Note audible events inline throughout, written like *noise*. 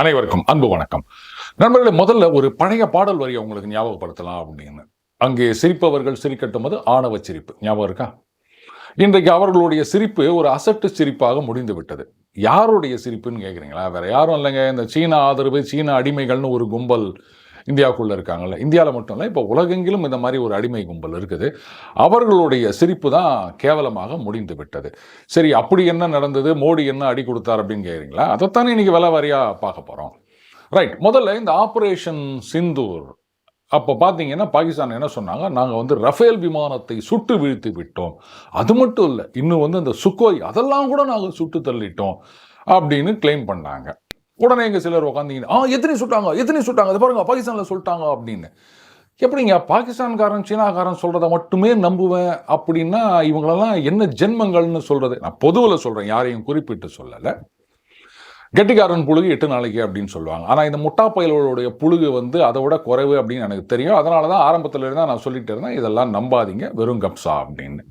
அனைவருக்கும் அன்பு வணக்கம். நண்பர்களே முதல்ல ஒரு பழைய பாடல் வரியை உங்களுக்கு ஞாபகப்படுத்தலாம் அப்படின்னு. அங்கே சிரிப்பவர்கள் சிரிக்கட்டும் அது ஆணவ சிரிப்பு. ஞாபகம் இருக்கா? இன்றைக்கு அவர்களுடைய சிரிப்பு ஒரு அசட்டு சிரிப்பாக முடிந்து விட்டது யாருடைய சிரிப்புன்னு கேட்குறீங்களா வேற யாரும் இல்லைங்க. இந்த சீன ஆதரவு சீன அடிமைகள்னு ஒரு கும்பல் இந்தியாவுக்குள்ளே இருக்காங்கல்ல. இந்தியாவில் மட்டும் இல்லை இப்போ உலகெங்கிலும் இந்த மாதிரி ஒரு அடிமை கும்பல் இருக்குது. அவர்களுடைய சிரிப்பு தான் கேவலமாக முடிந்து விட்டது. சரி அப்படி என்ன நடந்தது? மோடி என்ன அடி கொடுத்தார் அப்படின்னு கேட்குறீங்களா அதைத்தானே இன்னைக்கு விலை வாரியாக பார்க்க போகிறோம் ரைட் முதல்ல இந்த ஆப்ரேஷன் சிந்தூர் அப்போ பார்த்தீங்கன்னா பாகிஸ்தான் என்ன சொன்னாங்க? நாங்கள் வந்து ரஃபேல் விமானத்தை சுட்டு வீழ்த்தி விட்டோம். அது மட்டும் இல்லை இன்னும் வந்து இந்த சுக்கோய் அதெல்லாம் கூட நாங்கள் சுட்டு தள்ளிட்டோம் அப்படின்னு கிளைம் பண்ணாங்க. உடனே எங்கள் சிலர் உட்காந்தீங்கன்னா ஆ எத்தனை சுட்டாங்க எத்தனை சுட்டாங்க அது பாருங்க பாகிஸ்தானில் சொல்லிட்டாங்க அப்படின்னு. எப்படிங்க பாகிஸ்தான்காரன் சீனாக்காரன் சொல்கிறத மட்டுமே நம்புவேன் அப்படின்னா இவங்களெல்லாம் என்ன ஜென்மங்கள்னு சொல்கிறது நான் பொதுவில் சொல்கிறேன் யாரையும் குறிப்பிட்டு சொல்லலை. கெட்டிக்காரன் புழுகு எட்டு நாளைக்கு அப்படின்னு சொல்லுவாங்க. ஆனால் இந்த முட்டா பயல்களுடைய புழுகு வந்து அதை விட குறைவு அப்படின்னு எனக்கு தெரியும். அதனால தான் ஆரம்பத்தில் இருந்தால் நான் சொல்லிட்டு இருந்தேன் இதெல்லாம் நம்பாதீங்க வெறும் கப்ஸா அப்படின்னு.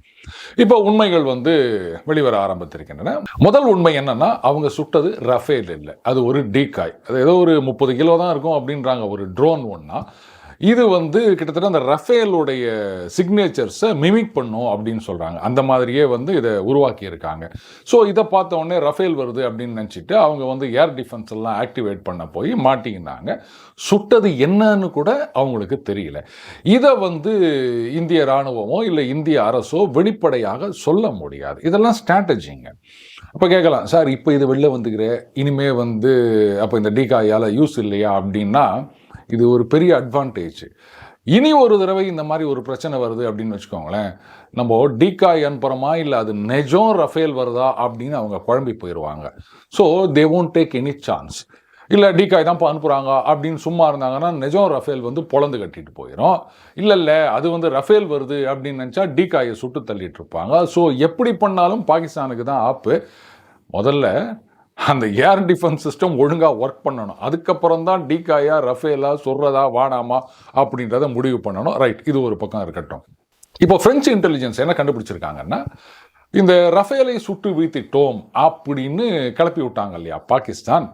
இப்போ உண்மைகள் வந்து வெளிவர ஆரம்பித்திருக்கின்றன. முதல் உண்மை என்னன்னா அவங்க சுட்டது ரஃபேல் இல்லை. அது ஒரு டீகாய் அது ஏதோ ஒரு முப்பது கிலோ தான் இருக்கும் அப்படின்றாங்க. ஒரு ட்ரோன் ஒன்னா இது வந்து கிட்டத்தட்ட அந்த ரஃபேலுடைய சிக்னேச்சர்ஸை மிமிக் பண்ணும் அப்படின்னு சொல்கிறாங்க அந்த மாதிரியே வந்து இதை உருவாக்கியிருக்காங்க. ஸோ இதை பார்த்த உடனே ரஃபேல் வருது அப்படின்னு நினச்சிட்டு அவங்க வந்து ஏர் டிஃபென்ஸ் எல்லாம் ஆக்டிவேட் பண்ண போய் மாட்டிக்கினாங்க. சுட்டது என்னன்னு கூட அவங்களுக்கு தெரியல. இதை வந்து இந்திய இராணுவமோ இல்லை இந்திய அரசோ வெளிப்படையாக சொல்ல முடியாது. இதெல்லாம் ஸ்ட்ராட்டஜிங்க அப்போ கேட்கலாம் சார் இப்போ இது வெளில வந்துக்கிற? இனிமே வந்து அப்போ இந்த டிகாயால் யூஸ் இல்லையா? அப்படின்னா இது ஒரு பெரிய அட்வான்டேஜ் இனி ஒரு தடவை இந்த மாதிரி ஒரு பிரச்சனை வருது அப்படின்னு வச்சுக்கோங்களேன் நம்ம டிகாய் அனுப்புகிறோமா இல்லை அது நெஜம் ரஃபேல் வருதா அப்படின்னு அவங்க குழம்பி போயிடுவாங்க so they won't take any chance இல்லை டிகாய் தான் இப்போ அனுப்புகிறாங்க அப்படின்னு சும்மா இருந்தாங்கன்னா நிஜம் ரஃபேல் வந்து பொழந்து கட்டிட்டு போயிடும் இல்லை இல்லை அது வந்து ரஃபேல் வருது அப்படின்னு நினச்சா டிகாயை சுட்டு தள்ளிட்டு இருப்பாங்க. ஸோ எப்படி பண்ணாலும் பாகிஸ்தானுக்கு தான் ஆப்பு. முதல்ல அந்த ஏர் டிஃபென்ஸ் சிஸ்டம் ஒழுங்காக ஒர்க் பண்ணணும். அதுக்கப்புறம் தான் டிகாயா ரஃபேலா சொல்கிறதா வாடாமா அப்படின்றத முடிவு பண்ணணும். ரைட் இது ஒரு பக்கம் இருக்கட்டும். இப்போ ஃப்ரெஞ்சு இன்டெலிஜென்ஸ் என்ன கண்டுபிடிச்சிருக்காங்கன்னா இந்த ரஃபேலை சுட்டு வீழ்த்திட்டோம் அப்படின்னு கிளப்பி விட்டாங்க இல்லையா? பாகிஸ்தான்.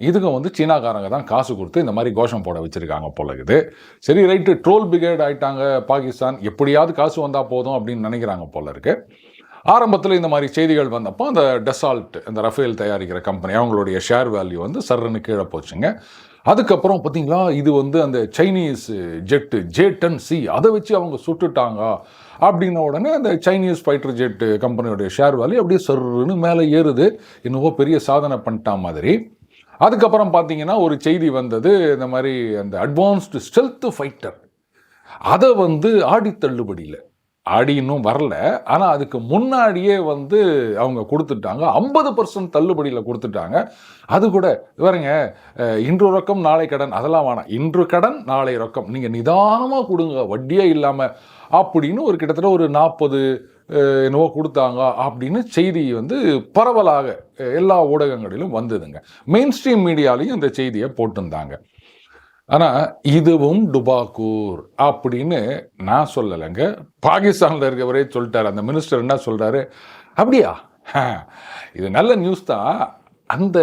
இதுங்க வந்து சீனாக்காரங்க தான் காசு கொடுத்து இந்த மாதிரி கோஷம் போட வச்சுருக்காங்க போல இருக்குது. சரி ரைட்டு ட்ரோல் பிகேட் ஆயிட்டாங்க பாகிஸ்தான். எப்படியாவது காசு வந்தால் போதும் அப்படின்னு நினைக்கிறாங்க போல இருக்குது ஆரம்பத்தில் இந்த மாதிரி செய்திகள் வந்தப்போ அந்த டெசால்ட் இந்த ரஃபேல் தயாரிக்கிற கம்பெனி அவங்களுடைய ஷேர் வேல்யூ வந்து சர்ன்னு கீழே போச்சுங்க. அதுக்கப்புறம் பார்த்தீங்களா இது வந்து அந்த Chinese jet J ten C அதை வச்சு அவங்க சுட்டுட்டாங்க. அப்படின்ன உடனே அந்த சைனீஸ் ஃபைட்டர் ஜெட்டு கம்பெனியோடைய ஷேர் வேல்யூ அப்படியே சர்ன்னு மேலே ஏறுது. என்னவோ பெரிய சாதனை பண்ணிட்டா மாதிரி. அதுக்கப்புறம் பார்த்தீங்கன்னா ஒரு செய்தி வந்தது இந்த மாதிரி அந்த அட்வான்ஸ்டு ஸ்டெல்த் ஃபைட்டர் அதை வந்து ஆடி தள்ளுபடியில் ஆடி இன்னும் வரல. ஆனால் அதுக்கு முன்னாடியே வந்து அவங்க கொடுத்துட்டாங்க. ஐம்பது பர்சன்ட் தள்ளுபடியில் கொடுத்துட்டாங்க. அது கூட பாருங்க இன்று ரொக்கம் நாளை கடன். அதெல்லாம் வேணாம். இன்று கடன் நாளை ரொக்கம். நீங்கள் நிதானமாக கொடுங்க. வட்டியே இல்லாமல் அப்படின்னு ஒரு கிட்டத்தட்ட ஒரு நாற்பது என்னவோ கொடுத்தாங்க அப்படின்னு செய்தி வந்து பரவலாக எல்லா ஊடகங்களிலும் வந்ததுங்க. மெயின் ஸ்ட்ரீம் மீடியாலையும் இந்த செய்தியை போட்டிருந்தாங்க. ஆனால் இதுவும் டுபாக்கூர் அப்படின்னு நான் சொல்லலைங்க. பாகிஸ்தானில் இருக்கவரே சொல்லிட்டார். அந்த மினிஸ்டர் என்ன சொல்கிறாரு அப்படியா? இது நல்ல நியூஸ் தான். அந்த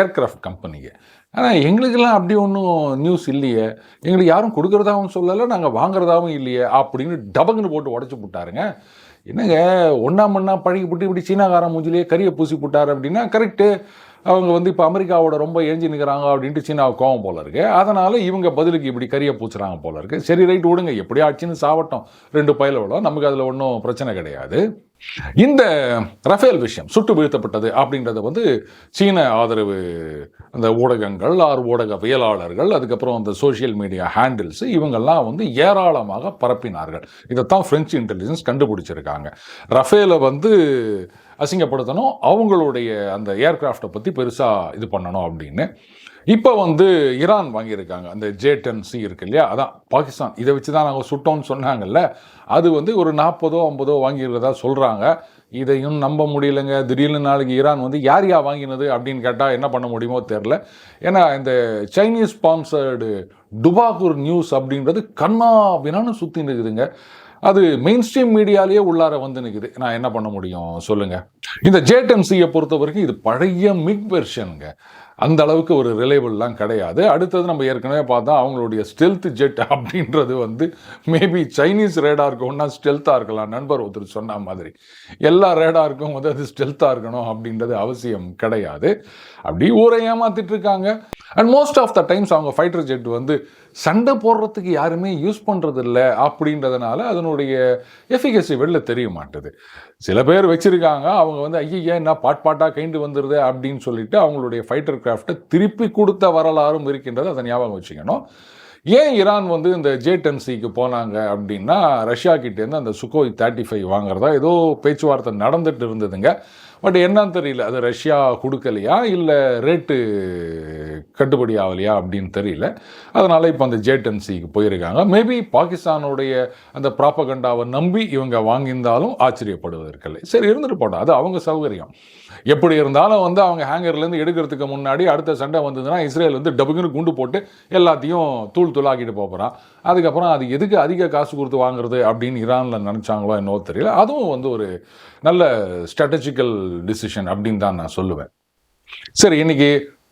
ஏர்க்ராஃப்ட் கம்பெனிக்கு ஆனால் எங்களுக்கெல்லாம் அப்படி ஒன்றும் நியூஸ் இல்லையே. எங்களுக்கு யாரும் கொடுக்குறதாவும் சொல்லலை நாங்கள் வாங்குறதாகவும் இல்லையே அப்படின்னு டபங்குன்னு போட்டு உடச்சி போட்டாருங்க. என்னங்க ஒன்றா மண்ணா பழகி போட்டு இப்படி சீனாக்காரன் மூஞ்சிலேயே கறியை பூசி போட்டார் அப்படின்னா கரெக்டு அவங்க வந்து இப்போ அமெரிக்காவோட ரொம்ப ஏஞ்சி நிற்கிறாங்க அப்படின்ட்டு சீனா கோவம் போல இருக்கு. அதனால் இவங்க பதிலுக்கு இப்படி கரியை பூச்சுறாங்க போல இருக்கு. சரி ரைட் விடுங்க. எப்படி ஆச்சுன்னு சாவட்டும். ரெண்டு பயிலோட நமக்கு அதில் ஒன்றும் பிரச்சனை கிடையாது. இந்த ரஃபேல் விஷயம் சுட்டு வீழ்த்தப்பட்டது அப்படின்றத வந்து சீன ஆதரவு அந்த ஊடகங்கள் ஆறு ஊடகவியலாளர்கள் அதுக்கப்புறம் அந்த சோஷியல் மீடியா ஹேண்டில்ஸ் இவங்கெல்லாம் வந்து ஏராளமாக பரப்பினார்கள். இதைத்தான் ஃப்ரெஞ்சு இன்டெலிஜென்ஸ் கண்டுபிடிச்சிருக்காங்க. ரஃபேலை வந்து அசிங்கப்படுத்தணும். அவங்களுடைய அந்த ஏர்க்ராஃப்டை பற்றி பெருசாக இது பண்ணணும் அப்படின்னு. இப்போ வந்து ஈரான் வாங்கியிருக்காங்க. அந்த ஜே டென் சி இருக்கு இல்லையா? அதான் பாகிஸ்தான். இதை வச்சு தான் நாங்கள் சுட்டோம்னு சொன்னாங்கல்ல. அது வந்து ஒரு நாற்பதோ ஐம்பதோ வாங்கியிருக்கிறதா சொல்கிறாங்க இதையும் நம்ப முடியலைங்க. திடீர்னு நாளைக்கு ஈரான் வந்து யார் யா வாங்கினது அப்படின்னு கேட்டால் என்ன பண்ண முடியுமோ தெரில ஏன்னா இந்த சைனீஸ் ஸ்பான்சர்டு டுபாகூர் நியூஸ் அப்படின்றது கண்ணா வினான்னு சுற்றின்னு இருக்குதுங்க. அது மெயின் ஸ்ட்ரீம் மீடியாலேயே உள்ளார வந்து நிற்குது நான் என்ன பண்ண முடியும்? சொல்லுங்க. இந்த ஜேடென்சியை பொறுத்த வரைக்கும் இது பழைய மிக் வெர்ஷனுங்க அந்த அளவுக்கு ஒரு ரிலேபிள்லாம் கிடையாது. அடுத்தது நம்ம ஏற்கனவே பார்த்தா அவங்களுடைய ஸ்டெல்த் ஜெட் *laughs* அப்படின்றது வந்து மேபி சைனீஸ் ரேடாருக்கு ஒன்றா ஸ்டெல்த்தாக இருக்கலாம். நண்பர் ஒருத்தர் சொன்ன மாதிரி. எல்லா ரேடாருக்கும் வந்து அது ஸ்டெல்த்தாக இருக்கணும் அப்படின்றது அவசியம் கிடையாது. அப்படி ஊரை ஏமாத்திட்டு இருக்காங்க. And most of the times அவங்க ஃபைட்டர் ஜெட் வந்து சண்டை போடுறதுக்கு யாருமே யூஸ் பண்ணுறது இல்லை அப்படின்றதுனால அதனுடைய எஃபிகசி வெளில தெரிய மாட்டுது. சில பேர் வச்சுருக்காங்க அவங்க வந்து ஐயா என்ன பாட் பாட்டாக கைண்டு வந்துடுது அப்படின்னு சொல்லிட்டு அவங்களுடைய ஃபைட்டர் கிராஃப்டை திருப்பி கொடுத்த வரலாறும் இருக்கின்றது. அதை ஞாபகம் வச்சுக்கணும். ஏன் ஈரான் வந்து இந்த ஜேடென்சிக்கு போனாங்க அப்படின்னா ரஷ்யா கிட்டேருந்து அந்த சுகோய் தேர்ட்டி ஃபைவ் வாங்குறதா ஏதோ பேச்சுவார்த்தை நடந்துட்டு இருந்ததுங்க. பட் என்னன்னு தெரியல. அது ரஷ்யா கொடுக்கலையா? இல்லை ரேட்டு கட்டுப்படி ஆகலையா அப்படின்னு தெரியல. அதனால் இப்போ அந்த ஜேடென்சிக்கு போயிருக்காங்க. மேபி பாகிஸ்தானுடைய அந்த ப்ராப்பகண்டாவை நம்பி இவங்க வாங்கியிருந்தாலும் ஆச்சரியப்படுவதற்கில்லை. சரி இருந்துட்டு போட்டோம் அது அவங்க சௌகரியம். எப்படி இருந்தாலும் வந்து அவங்க ஹேங்கர்லேருந்து எடுக்கிறதுக்கு முன்னாடி அடுத்த சண்டை வந்ததுன்னா இஸ்ரேல் வந்து டபுக்குன்னு குண்டு போட்டு எல்லாத்தையும் தூள் தூளாக்கிட்டு போகிறான் அதுக்கப்புறம் அது எதுக்கு அதிக காசு கொடுத்து வாங்குறது அப்படின்னு ஈரானில் நினச்சாங்களோ என்னவோ தெரியல. அதுவும் வந்து ஒரு நல்ல ஸ்ட்ராட்டஜிக்கல் டிசிஷன் அப்படின்னு தான் நான் சொல்லுவேன். சரி இன்னைக்கு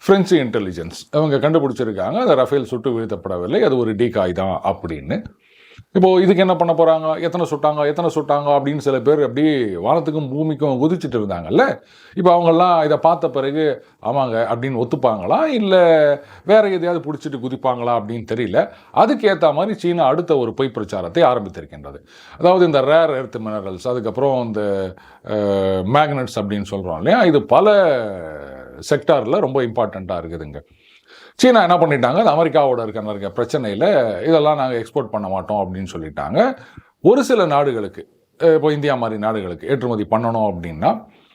பிரெஞ்சு இன்டெலிஜென்ஸ் அவங்க கண்டுபிடிச்சிருக்காங்க அந்த ரஃபேல் சுட்டு வீழ்த்தப்படவில்லை அது ஒரு டீகாய் தான் அப்படின்னு. இப்போது இதுக்கு என்ன பண்ண போகிறாங்க எத்தனை சுட்டாங்க? எத்தனை சுட்டாங்க? அப்படின்னு சில பேர் அப்படி வானத்துக்கும் பூமிக்கும் குதிச்சுட்டு இருந்தாங்கல்ல? இப்போ அவங்கெல்லாம் இதை பார்த்த பிறகு ஆமாங்க அப்படின்னு ஒத்துப்பாங்களா? இல்லை வேற எதையாவது பிடிச்சிட்டு குதிப்பாங்களா? அப்படின்னு தெரியல. அதுக்கு ஏற்ற மாதிரி சீனா அடுத்த ஒரு பொய் பிரச்சாரத்தை ஆரம்பித்திருக்கின்றது. அதாவது இந்த ரேர் எர்த் மினரல்ஸ் அதுக்கப்புறம் இந்த மேக்னட்ஸ் அப்படின்னு சொல்கிறோம் இல்லையா? இது பல செக்டாரில் ரொம்ப இம்பார்ட்டண்ட்டாக இருக்குதுங்க. சீனா என்ன பண்ணிட்டாங்க? அது அமெரிக்காவோட இருக்க இருக்க பிரச்சனையில் இதெல்லாம் நாங்கள் எக்ஸ்போர்ட் பண்ண மாட்டோம் அப்படின்னு சொல்லிட்டாங்க. ஒரு சில நாடுகளுக்கு இப்போ இந்தியா மாதிரி நாடுகளுக்கு ஏற்றுமதி பண்ணணும் அப்படின்னா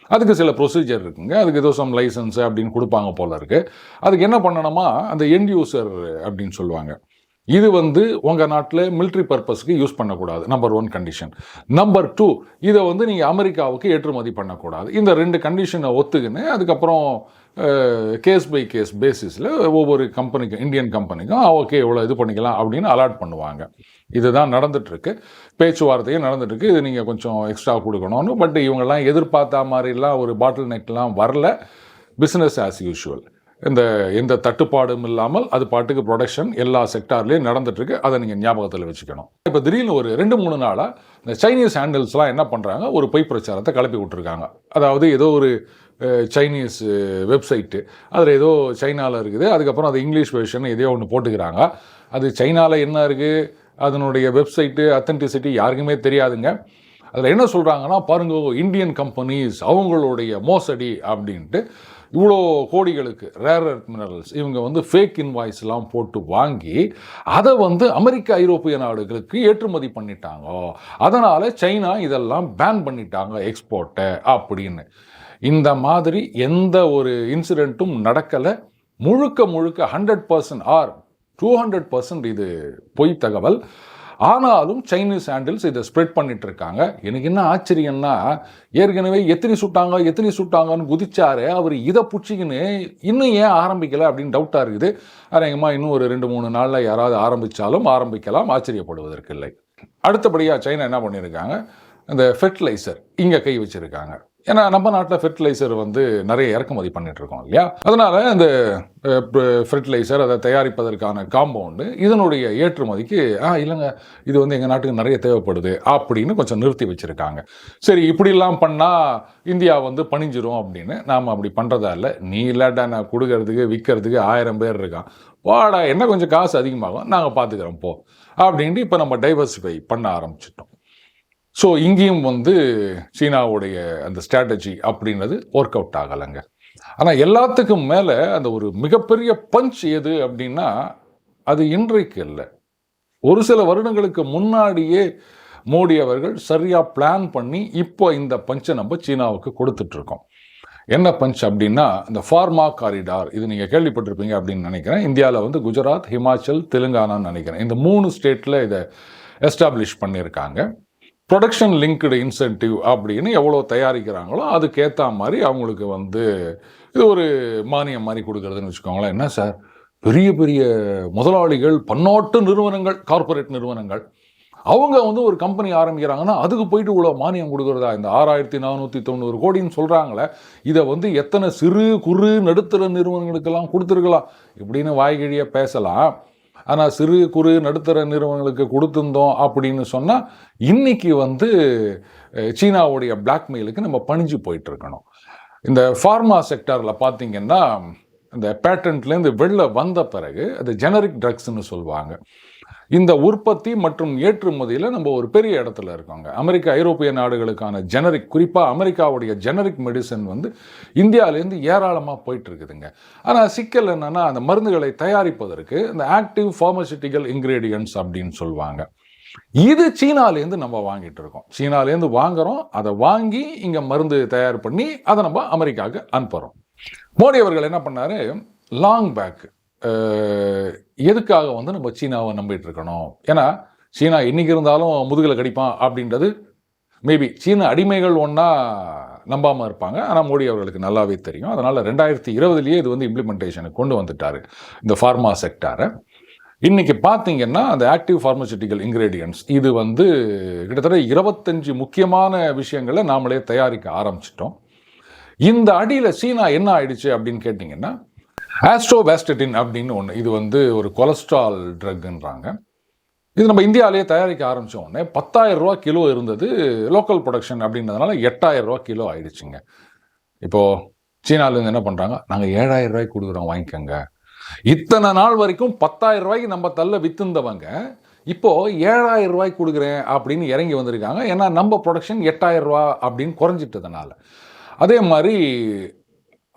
அதுக்கு சில ப்ரொசீஜர் இருக்குங்க. அதுக்கு ஏதோ சம் லைசன்ஸ் அப்படின்னு கொடுப்பாங்க போல இருக்குது அதுக்கு என்ன பண்ணணுமா? அந்த எண்ட் யூசர் அப்படின்னு சொல்லுவாங்க. இது வந்து உங்கள் நாட்டில் மிலிட்ரி பர்பஸ்க்கு யூஸ் பண்ணக்கூடாது number one condition number two இதை வந்து நீங்கள் அமெரிக்காவுக்கு ஏற்றுமதி பண்ணக்கூடாது. இந்த ரெண்டு கண்டிஷனை ஒத்துக்கின்னு அதுக்கப்புறம் கேஸ் பை கேஸ் பேசிஸில் ஒவ்வொரு கம்பெனிக்கும் இந்தியன் கம்பெனிக்கும் ஓகே இவ்வளோ இது பண்ணிக்கலாம் அப்படின்னு அலாட் பண்ணுவாங்க. இதுதான் நடந்துட்டுருக்கு. பேச்சுவார்த்தையும் நடந்துட்டுருக்கு. இது நீங்கள் கொஞ்சம் எக்ஸ்ட்ரா கொடுக்கணும்னு பட் இவங்கெல்லாம் எதிர்பார்த்த மாதிரிலாம் ஒரு பாட்டில் நெக்லாம் வரல. பிஸ்னஸ் ஆஸ் யூஷுவல் இந்த எந்த தட்டுப்பாடும் இல்லாமல் அது பாட்டுக்கு ப்ரொடக்ஷன் எல்லா செக்டார்லேயும் நடந்துட்டுருக்கு. அதை நீங்கள் ஞாபகத்தில் வச்சுக்கணும். இப்போ திடீர்னு ஒரு ரெண்டு மூணு நாளாக இந்த சைனீஸ் ஹேண்டில்ஸ்லாம் என்ன பண்ணுறாங்க ஒரு பொய் பிரச்சாரத்தை கிளப்பி விட்டுருக்காங்க. அதாவது ஏதோ ஒரு சைனீஸ் வெப்சைட்டு அதில் ஏதோ சைனாவில் இருக்குது. அதுக்கப்புறம் அது இங்கிலீஷ் வெர்ஷன் எதையோ ஒன்று போட்டுக்கிறாங்க. அது சைனாவில் என்ன இருக்குது அதனுடைய வெப்சைட்டு அத்தன்டிசிட்டி யாருக்குமே தெரியாதுங்க. அதில் என்ன சொல்கிறாங்கன்னா பாருங்க இந்தியன் கம்பெனிஸ் அவங்களுடைய மோசடி அப்படின்ட்டு இவ்வளோ கோடிகளுக்கு ரேர் எர்த் மினரல்ஸ் இவங்க வந்து ஃபேக் இன்வாய்ஸ்லாம் போட்டு வாங்கி அதை வந்து அமெரிக்க ஐரோப்பிய நாடுகளுக்கு ஏற்றுமதி பண்ணிட்டாங்க. அதனால் சைனா இதெல்லாம் பேன் பண்ணிட்டாங்க எக்ஸ்போர்ட்டை அப்படின்னு. இந்த மாதிரி எந்த ஒரு இன்சிடெண்ட்டும் நடக்கலை. முழுக்க முழுக்க hundred percent or two hundred percent இது பொய் தகவல். ஆனாலும் சைனீஸ் ஹேண்டில்ஸ் இதை ஸ்ப்ரெட் பண்ணிட்டு இருக்காங்க எனக்கு என்ன ஆச்சரியம்னா ஏற்கனவே எத்தனை சுட்டாங்க எத்தனை சுட்டாங்கன்னு குதிச்சாரு. அவர் இதை பிடிச்சிக்கின்னு இன்னும் ஏன் ஆரம்பிக்கலை அப்படின்னு டவுட்டாக இருக்குது. அநேகமாக இன்னும் ஒரு ரெண்டு மூணு நாளில் யாராவது ஆரம்பித்தாலும் ஆரம்பிக்கலாம் ஆச்சரியப்படுவதற்கு இல்லை அடுத்தபடியாக சைனா என்ன பண்ணியிருக்காங்க? இந்த ஃபெர்டிலைசர் இங்கே கை வச்சுருக்காங்க. ஏன்னா நம்ம நாட்டில் ஃபெர்டிலைசர் வந்து நிறைய இறக்குமதி பண்ணிட்டு இருக்கோம் இல்லையா? அதனால இந்த ஃபெர்டிலைசர் அதை தயாரிப்பதற்கான காம்பவுண்டு இதனுடைய ஏற்றுமதிக்கு ஆ இல்லைங்க இது வந்து எங்கள் நாட்டுக்கு நிறைய தேவைப்படுது அப்படின்னு கொஞ்சம் நிறுத்தி வச்சுருக்காங்க. சரி இப்படிலாம் பண்ணால் இந்தியா வந்து பணிஞ்சிரும் அப்படின்னு நாம் அப்படி பண்ணுறதா இல்லை. நீ இல்லாட்டா நான் கொடுக்கறதுக்கு விற்கிறதுக்கு ஆயிரம் பேர் இருக்கான். வாடா என்ன கொஞ்சம் காசு அதிகமாகும் நாங்கள் பார்த்துக்கிறோம் போ. அப்படின்ட்டு இப்போ நம்ம டைவர்சிஃபை பண்ண ஆரம்பிச்சிட்டோம். ஸோ இங்கேயும் வந்து சீனாவுடைய அந்த ஸ்ட்ராட்டஜி அப்படின்றது ஒர்க் அவுட் ஆகலைங்க. ஆனால் எல்லாத்துக்கும் மேலே அந்த ஒரு மிகப்பெரிய பஞ்ச் எது அப்படின்னா அது இன்றைக்கு இல்லை. ஒரு சில வருடங்களுக்கு முன்னாடியே மோடி அவர்கள் சரியாக பிளான் பண்ணி இப்போ இந்த பஞ்சை நம்ம சீனாவுக்கு கொடுத்துட்ருக்கோம். என்ன பஞ்ச் அப்படின்னா இந்த ஃபார்மா காரிடார் இது நீங்கள் கேள்விப்பட்டிருப்பீங்க அப்படின்னு நினைக்கிறேன். இந்தியாவில் வந்து குஜராத் ஹிமாச்சல் தெலுங்கானான்னு நினைக்கிறேன். இந்த மூணு ஸ்டேட்டில் இதை எஸ்டாப்ளிஷ் பண்ணியிருக்காங்க. ப்ரொடக்ஷன் லிங்க்டு இன்சென்டிவ் அப்படின்னு எவ்வளோ தயாரிக்கிறாங்களோ அதுக்கேற்ற மாதிரி அவங்களுக்கு வந்து இது ஒரு மானியம் மாதிரி கொடுக்குறதுன்னு வச்சுக்கோங்களேன். என்ன சார்? பெரிய பெரிய முதலாளிகள் பன்னாட்டு நிறுவனங்கள் கார்ப்பரேட் நிறுவனங்கள். அவங்க வந்து ஒரு கம்பெனி ஆரம்பிக்கிறாங்கன்னா அதுக்கு போயிட்டு இவ்வளோ மானியம் கொடுக்குறதா? இந்த ஆறாயிரத்தி நானூற்றி தொண்ணூறு கோடின்னு சொல்கிறாங்களே இதை வந்து எத்தனை சிறு குறு நடுத்தர நிறுவனங்களுக்கெல்லாம் கொடுத்துருக்கலாம். இப்படின்னு வாய்கிழிய பேசலாம். ஆனால் சிறு குறு நடுத்தர நிறுவனங்களுக்கு கொடுத்துருந்தோம் அப்படின்னு சொன்னால் இன்றைக்கி வந்து சீனாவுடைய பிளாக்மெயிலுக்கு நம்ம பணிஞ்சு போயிட்டுருக்கணும். இந்த ஃபார்மா செக்டாரில் பார்த்தீங்கன்னா இந்த பேட்டன்ட்லேருந்து வெளில வந்த பிறகு அது ஜெனரிக் ட்ரக்ஸ்னு சொல்லுவாங்க. இந்த உற்பத்தி மற்றும் ஏற்றுமதியில் நம்ம ஒரு பெரிய இடத்துல இருக்கோங்க. அமெரிக்கா ஐரோப்பிய நாடுகளுக்கான ஜெனரிக் குறிப்பாக அமெரிக்காவுடைய ஜெனரிக் மெடிசன் வந்து இந்தியாவிலேருந்து ஏராளமாக போயிட்டு இருக்குதுங்க ஆனால் சிக்கல் என்னென்னா அந்த மருந்துகளை தயாரிப்பதற்கு இந்த ஆக்டிவ் ஃபார்மசிட்டிக்கல் இன்க்ரீடியன்ஸ் அப்படின்னு சொல்லுவாங்க. இது சீனாலேருந்து நம்ம வாங்கிட்டு இருக்கோம் சீனாலேருந்து வாங்குறோம். அதை வாங்கி இங்கே மருந்து தயார் பண்ணி அதை நம்ம அமெரிக்காவுக்கு அனுப்புகிறோம் மோடி அவர்கள் என்ன பண்ணார்? லாங் பேக்கு எதுக்காக வந்து நம்ம சீனாவை நம்பிட்டு இருக்கணும்? ஏன்னா சீனா என்றைக்கு இருந்தாலும் முதுகில் கடிப்பான் அப்படின்றது மேபி சீன அடிமைகள் ஒன்றா நம்பாமல் இருப்பாங்க. ஆனால் மோடி அவர்களுக்கு நல்லாவே தெரியும். அதனால் ரெண்டாயிரத்தி இருபதுலேயே இது வந்து இம்ப்ளிமெண்டேஷனுக்கு கொண்டு வந்துட்டார் இந்த ஃபார்மா செக்டாரை இன்றைக்கி பார்த்தீங்கன்னா அந்த ஆக்டிவ் ஃபார்மசூட்டிக்கல் இன்க்ரீடியன்ஸ் இது வந்து கிட்டத்தட்ட இருபத்தஞ்சு முக்கியமான விஷயங்களை நாமளே தயாரிக்க ஆரம்பிச்சிட்டோம். இந்த அடியில் சீனா என்ன ஆயிடுச்சு அப்படின்னு கேட்டிங்கன்னா ஆஸ்ட்ரோவேஸ்டட்டின் அப்படின்னு ஒன்று இது வந்து ஒரு கொலஸ்ட்ரால் ட்ரக்ன்றாங்க இது நம்ம இந்தியாவிலேயே தயாரிக்க ஆரம்பிச்ச உடனே பத்தாயிரம் ரூபா கிலோ இருந்தது லோக்கல் ப்ரொடக்ஷன் அப்படின்றதுனால எட்டாயிரம் ரூபா கிலோ ஆயிடுச்சுங்க. இப்போது சீனாலேருந்து என்ன பண்ணுறாங்க நாங்கள் ஏழாயிரம் ரூபாய்க்கு கொடுக்குறோம் வாங்கிக்கோங்க. இத்தனை நாள் வரைக்கும் பத்தாயிரம் ரூபாய்க்கு நம்ம தள்ள வித்துந்தவங்க இப்போ ஏழாயிரம் ரூபாய்க்கு கொடுக்குறேன் அப்படின்னு இறங்கி வந்திருக்காங்க. ஏன்னா நம்ம ப்ரொடக்ஷன் எட்டாயிரம் ரூபா அப்படின்னு குறைஞ்சிட்டதுனால. அதே மாதிரி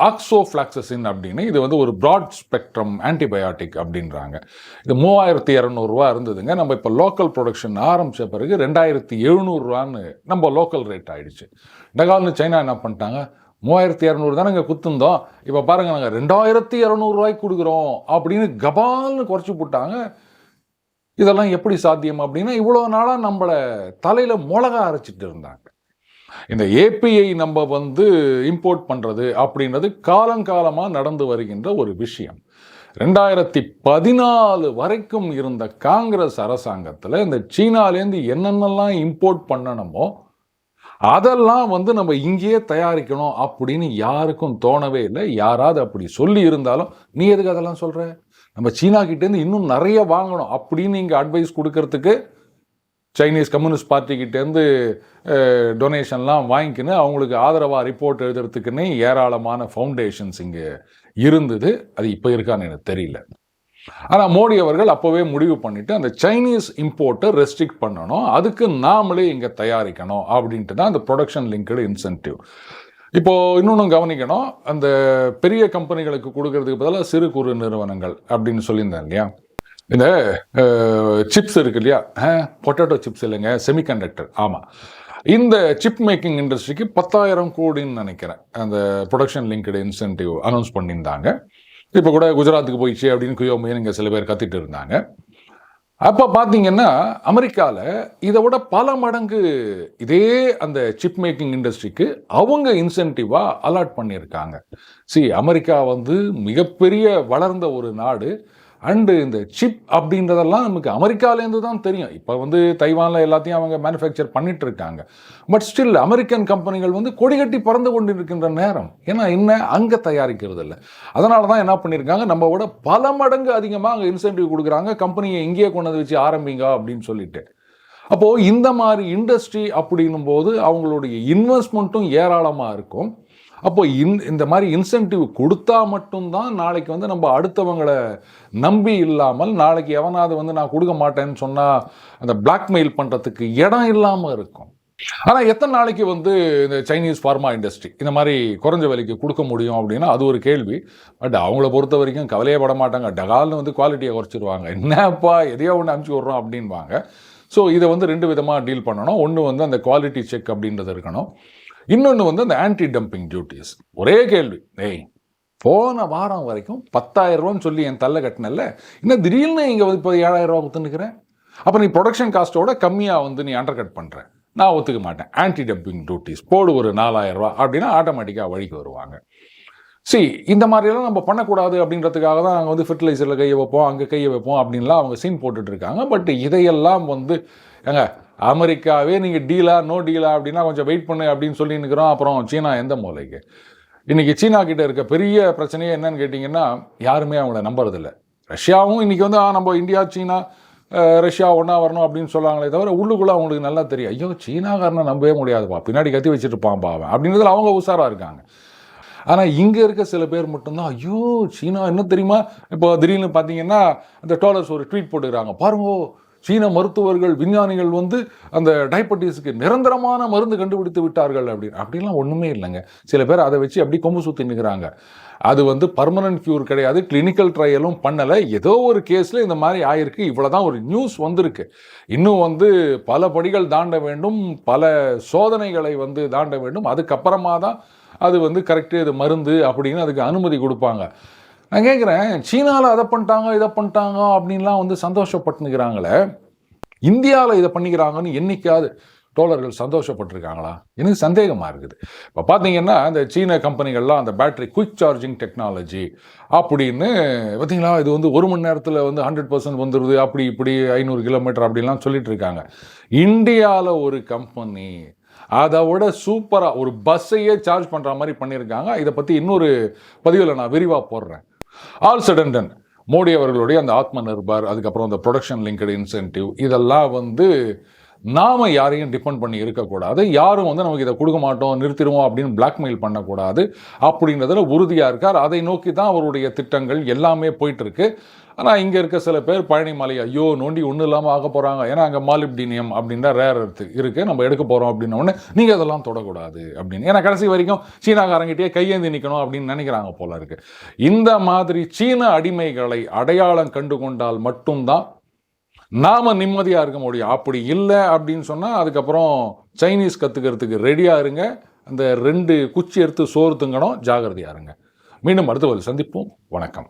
ஆக்சோஃப்ளாக்சசின் அப்படின்னு இது வந்து ஒரு ப்ராட் ஸ்பெக்ட்ரம் ஆன்டிபயாட்டிக் அப்படின்றாங்க. இது மூவாயிரத்தி இரநூறுவா இருந்ததுங்க. நம்ம இப்போ லோக்கல் ப்ரொடக்ஷன் ஆரம்பித்த பிறகு ரெண்டாயிரத்தி எழுநூறுவான்னு நம்ம லோக்கல் ரேட் ஆகிடுச்சு இந்த சைனா என்ன பண்ணிட்டாங்க? மூவாயிரத்தி இரநூறு தானே இங்கே குத்துந்தோம். இப்போ பாருங்கள் நாங்கள் ரெண்டாயிரத்தி இரநூறுவாய்க்கு கொடுக்குறோம் அப்படின்னு கபால்னு குறைச்சி போட்டாங்க. இதெல்லாம் எப்படி சாத்தியம் அப்படின்னா இவ்வளோ நாளாக நம்மளை தலையில் மிளகா அரைச்சிட்டு இருந்தாங்க. இந்த ஏபிஐ நம்ம வந்து இம்போர்ட் பண்ணுறது அப்படின்றது காலங்காலமாக நடந்து வருகின்ற ஒரு விஷயம். ரெண்டாயிரத்தி பதினாலு வரைக்கும் இருந்த காங்கிரஸ் அரசாங்கத்தில் இந்த சீனாலேருந்து என்னென்னலாம் இம்போர்ட் பண்ணணுமோ அதெல்லாம் வந்து நம்ம இங்கேயே தயாரிக்கணும் அப்படின்னு யாருக்கும் தோணவே இல்லை. யாராவது அப்படி சொல்லி இருந்தாலும் நீ எதுக்கு அதெல்லாம் சொல்கிற நம்ம சீனா கிட்டேருந்து இன்னும் நிறைய வாங்கணும் அப்படின்னு இங்கே அட்வைஸ் கொடுக்கறதுக்கு சைனீஸ் கம்யூனிஸ்ட் பார்ட்டிக்கிட்டேருந்து டொனேஷன்லாம் வாங்கிக்கின்னு அவங்களுக்கு ஆதரவாக ரிப்போர்ட் எழுதுறதுக்குன்னே ஏராளமான ஃபவுண்டேஷன்ஸ் இங்கே இருந்தது. அது இப்போ இருக்கான்னு எனக்கு தெரியல. ஆனால் மோடி அவர்கள் அப்போவே முடிவு பண்ணிட்டு அந்த சைனீஸ் இம்போர்ட்டை ரெஸ்ட்ரிக்ட் பண்ணணும். அதுக்கு நாமளே இங்கே தயாரிக்கணும் அப்படின்ட்டு தான் அந்த ப்ரொடக்ஷன் லிங்க்டு இன்சென்டிவ் இப்போது இன்னொன்று கவனிக்கணும். அந்த பெரிய கம்பெனிகளுக்கு கொடுக்கறதுக்கு பதிலாக சிறு குறு நிறுவனங்கள் அப்படின்னு சொல்லியிருந்தேன் இல்லையா? இந்த சிப்ஸ் இருக்கு இல்லையா? பொட்டேட்டோ சிப்ஸ் இல்லைங்க செமிகண்டக்டர் ஆமாம் இந்த சிப் மேக்கிங் இண்டஸ்ட்ரிக்கு பத்தாயிரம் கோடின்னு நினைக்கிறேன். அந்த ப்ரொடக்ஷன் லிங்க்டு இன்சென்டிவ் அனௌன்ஸ் பண்ணியிருந்தாங்க. இப்போ கூட குஜராத்துக்கு போயிடுச்சு அப்படின்னு குயோமையை இங்கே சில பேர் கத்திட்டு இருந்தாங்க. அப்போ பார்த்தீங்கன்னா அமெரிக்காவில் இதை விட பல மடங்கு இதே அந்த சிப் மேக்கிங் இண்டஸ்ட்ரிக்கு அவங்க இன்சென்டிவாக அலாட் பண்ணியிருக்காங்க. சி அமெரிக்கா வந்து மிகப்பெரிய வளர்ந்த ஒரு நாடு. அண்டு இந்த சிப் அப்படின்றதெல்லாம் நமக்கு அமெரிக்காலேருந்து தான் தெரியும். இப்போ வந்து தைவானில் எல்லாத்தையும் அவங்க மேனுஃபேக்சர் பண்ணிட்டு இருக்காங்க பட் ஸ்டில் அமெரிக்கன் கம்பெனிகள் வந்து கொடிகட்டி பறந்து கொண்டு இருக்கின்ற நேரம். ஏன்னா என்ன? அங்கே தயாரிக்கிறது இல்லை. அதனால தான் என்ன பண்ணியிருக்காங்க நம்ம விட பல மடங்கு அதிகமாக அங்கே இன்சென்டிவ் கொடுக்குறாங்க. கம்பெனியை இங்கேயே கொண்டு வச்சு ஆரம்பிங்க அப்படின்னு சொல்லிட்டு. அப்போது இந்த மாதிரி இண்டஸ்ட்ரி அப்படின்னும் போது அவங்களுடைய இன்வெஸ்ட்மெண்ட்டும் ஏராளமாக இருக்கும். அப்போ இன் இந்த மாதிரி இன்சென்டிவ் கொடுத்தா மட்டும்தான் நாளைக்கு வந்து நம்ம அடுத்தவங்களை நம்பி இல்லாமல் நாளைக்கு எவனாவது வந்து நான் கொடுக்க மாட்டேன்னு சொன்னால் அந்த பிளாக்மெயில் பண்ணுறதுக்கு இடம் இல்லாமல் இருக்கும். ஆனால் எத்தனை நாளைக்கு வந்து இந்த சைனீஸ் ஃபார்மா இண்டஸ்ட்ரி இந்த மாதிரி குறைஞ்ச விலைக்கு கொடுக்க முடியும் அப்படின்னா அது ஒரு கேள்வி. பட் அவங்கள பொறுத்த வரைக்கும் கவலையே பட மாட்டாங்க. டகால்னு வந்து குவாலிட்டியை குறைச்சிருவாங்க. என்னப்பா எதையோ ஒன்று அனுப்பிச்சி விட்றோம் அப்படின்வாங்க. ஸோ இதை வந்து ரெண்டு விதமாக டீல் பண்ணணும். ஒன்று வந்து அந்த குவாலிட்டி செக் அப்படின்றது இருக்கணும். இன்னொன்று வந்து அந்த ஆன்டி டம்பிங் டியூட்டிஸ் ஒரே கேள்வி. ஏய் போன வாரம் வரைக்கும் பத்தாயிரம் ரூபான்னு சொல்லி என் தள்ள கட்டினல இன்னும் திடீர்னு இங்கே வந்து இப்போ ஏழாயிரம் ரூபா கொடுத்துன்னுக்கிறேன் அப்போ நீ ப்ரொடக்ஷன் காஸ்ட்டோட கம்மியாக வந்து நீ அண்டர் கட் பண்ணுற நான் ஒத்துக்க மாட்டேன். ஆன்டி டம்பிங் டியூட்டிஸ் போடு ஒரு நாலாயிரம் ரூபா அப்படின்னா ஆட்டோமேட்டிக்காக வழிக்கு வருவாங்க. சி இந்த மாதிரியெல்லாம் நம்ம பண்ணக்கூடாது அப்படின்றதுக்காக தான் நாங்கள் வந்து ஃபெர்டிலைசரில் கையை வைப்போம் அங்கே கையை வைப்போம் அப்படின்லாம் அவங்க சீன் போட்டுட்ருக்காங்க பட் இதையெல்லாம் வந்து ஏங்க அமெரிக்காவே நீங்கள் டீலா நோ டீலா அப்படின்னா கொஞ்சம் வெயிட் பண்ணு அப்படின்னு சொல்லி நிற்கிறோம் அப்புறம் சீனா எந்த மூலைக்கு? இன்றைக்கி சீனா கிட்டே இருக்க பெரிய பிரச்சனையே என்னன்னு கேட்டிங்கன்னா யாருமே அவங்கள நம்புறதில்ல. ரஷ்யாவும் இன்றைக்கி வந்து ஆ, நம்ம இந்தியா சீனா ரஷ்யா ஒன்றா வரணும் அப்படின்னு சொல்லுவாங்களே தவிர உள்ளுக்குள்ளே அவங்களுக்கு நல்லா தெரியும். ஐயோ சீனாக்காரனை நம்பவே முடியாதுப்பா. பின்னாடி கத்தி வச்சுட்டு இருப்பான் அவன். அப்படின்றதுல அவங்க உஷாராக இருக்காங்க. ஆனால் இங்கே இருக்க சில பேர் மட்டும்தான் ஐயோ சீனா என்ன தெரியுமா? இப்போ திடீர்னு பார்த்தீங்கன்னா அந்த டோலர்ஸ் ஒரு ட்வீட் போட்டுக்கிறாங்க. பாருங்க சீன மருத்துவர்கள் விஞ்ஞானிகள் வந்து அந்த டயபெட்டிஸுக்கு நிரந்தரமான மருந்து கண்டுபிடித்து விட்டார்கள் அப்படின்னு. அப்படிலாம் ஒன்றுமே இல்லைங்க. சில பேர் அதை வச்சு அப்படி கொம்பு சுற்றி நிற்கிறாங்க அது வந்து பர்மனன்ட் க்யூர் கிடையாது. கிளினிக்கல் ட்ரையலும் பண்ணலை. ஏதோ ஒரு கேஸில் இந்த மாதிரி ஆயிருக்கு. இவ்வளோ தான் ஒரு நியூஸ் வந்திருக்கு. இன்னும் வந்து பல படிகள் தாண்ட வேண்டும். பல சோதனைகளை வந்து தாண்ட வேண்டும். அதுக்கப்புறமா தான் அது வந்து கரெக்டு இது மருந்து அப்படின்னு அதுக்கு அனுமதி கொடுப்பாங்க. நான் கேட்குறேன் சீனாவில் அதை பண்ணிட்டாங்க இதை பண்ணிட்டாங்க அப்படின்லாம் வந்து சந்தோஷப்பட்டுனுக்கிறாங்களே இந்தியாவில் இதை பண்ணிக்கிறாங்கன்னு என்றைக்காவது டோலர்கள் சந்தோஷப்பட்டிருக்காங்களா? எனக்கு சந்தேகமாக இருக்குது. இப்போ பார்த்தீங்கன்னா இந்த சீன கம்பெனிகள்லாம் அந்த பேட்டரி குயிக் சார்ஜிங் டெக்னாலஜி அப்படின்னு பார்த்தீங்களா இது வந்து ஒரு மணி நேரத்தில் வந்து ஹண்ட்ரட் பர்சன்ட் வந்துடுது அப்படி இப்படி ஐநூறு கிலோமீட்டர் அப்படிலாம் சொல்லிட்டு இருக்காங்க. இந்தியாவில் ஒரு கம்பெனி அதை விட சூப்பராக ஒரு பஸ்ஸையே சார்ஜ் பண்ணுற மாதிரி பண்ணியிருக்காங்க. இதை பற்றி இன்னொரு பதிவில் நான் விரிவாக போடுறேன். ஆல் சடன் மோடி அவர்களுடைய அந்த ஆத்ம நிர்பார் அதுக்கப்புறம் அந்த ப்ரொடக்ஷன் லிங்க்டு இன்சென்டிவ் இதெல்லாம் வந்து நாம யாரையும் டிபெண்ட் பண்ணி இருக்கக்கூடாது. யாரும் வந்து நமக்கு இதை கொடுக்க மாட்டோம் நிறுத்திடுவோம் அப்படின்னு பிளாக்மெயில் பண்ணக்கூடாது. அப்படின்றதுல உறுதியாக இருக்கார். அதை நோக்கி தான் அவருடைய திட்டங்கள் எல்லாமே போயிட்டு இருக்கு. ஆனால் இங்கே இருக்க சில பேர் பழனிமலை ஐயோ நோண்டி ஒன்றும் இல்லாமல் ஆக போகிறாங்க ஏன்னா அங்கே மாலிப்டினியம் அப்படின்ற ரேர் எடுத்து இருக்குது நம்ம எடுக்க போகிறோம் அப்படின்ன உடனே நீங்கள் அதெல்லாம் தொடக்கூடாது அப்படின்னு. ஏன்னா கடைசி வரைக்கும் சீனாக்காரங்கிட்டே கையேந்தி நிற்கணும் அப்படின்னு நினைக்கிறாங்க போல இருக்கு. இந்த மாதிரி சீன அடிமைகளை அடையாளம் கண்டு கொண்டால் மட்டும்தான் நாம் நிம்மதியாக இருக்க முடியும். அப்படி இல்லை அப்படின்னு சொன்னால் அதுக்கப்புறம் சைனீஸ் கற்றுக்கிறதுக்கு ரெடியாக இருங்க. அந்த ரெண்டு குச்சி எடுத்து சோறு திங்கணும். ஜாகிரதையாக இருங்க. மீண்டும் அடுத்த ஒரு சந்திப்போம். வணக்கம்.